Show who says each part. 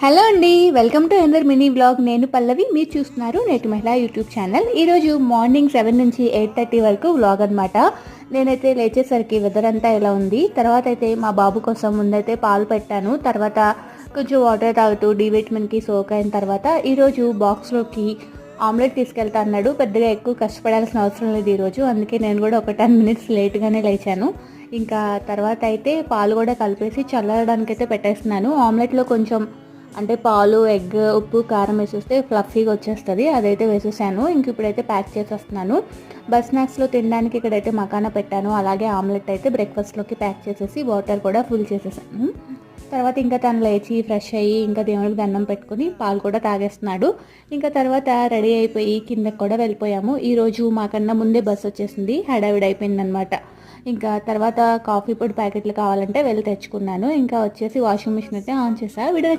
Speaker 1: Hello అండి welcome to ఎందర్ mini blog నేను పల్లవి మీరు చూస్తున్నారు నేటి మహిళా యూట్యూబ్ ఛానల్. ఈరోజు మార్నింగ్ సెవెన్ నుంచి ఎయిట్ థర్టీ వరకు వ్లాగ్ అనమాట నేనైతే లేచేసరికి వెదర్ అంతా ఎలా ఉంది? తర్వాత అయితే మా బాబు కోసం ముందైతే పాలు పెట్టాను. తర్వాత కొంచెం వాటర్ తాగుతూ డి విటమిన్కి సోక్ అయిన తర్వాత ఈరోజు బాక్స్లోకి ఆమ్లెట్ తీసుకెళ్తా అన్నాడు. పెద్దగా ఎక్కువ కష్టపడాల్సిన అవసరం లేదు ఈరోజు. అందుకే నేను కూడా ఒక టెన్ మినిట్స్ లేట్గానే లేచాను. ఇంకా తర్వాత అయితే పాలు కూడా కలిపేసి చల్లడానికి అయితే పెట్టేస్తున్నాను. ఆమ్లెట్లో కొంచెం అంటే పాలు ఎగ్ ఉప్పు కారం వేసేస్తే ఫ్లఫీగా వచ్చేస్తుంది. అదైతే వేసేసాను. ఇంక ఇప్పుడైతే ప్యాక్ చేసేస్తున్నాను. బస్ స్నాక్స్లో తినడానికి ఇక్కడైతే మకానా పెట్టాను. అలాగే ఆమ్లెట్ అయితే బ్రేక్ఫాస్ట్లోకి ప్యాక్ చేసేసి వాటర్ కూడా ఫుల్ చేసేసాను. తర్వాత ఇంకా తను లేచి ఫ్రెష్ అయ్యి ఇంకా దేవుడికి దండం పెట్టుకుని పాలు కూడా తాగేస్తున్నాడు. ఇంకా తర్వాత రెడీ అయిపోయి కిందకు కూడా వెళ్ళిపోయాము. ఈరోజు మాకన్నా ముందే బస్సు వచ్చేసింది. హడావిడి అయిపోయిందనమాట ఇంకా తర్వాత కాఫీ పొడి ప్యాకెట్లు కావాలంటే వెళ్ళి తెచ్చుకున్నాను. ఇంకా వచ్చేసి వాషింగ్ మిషన్ అయితే ఆన్ చేసా. వీడియో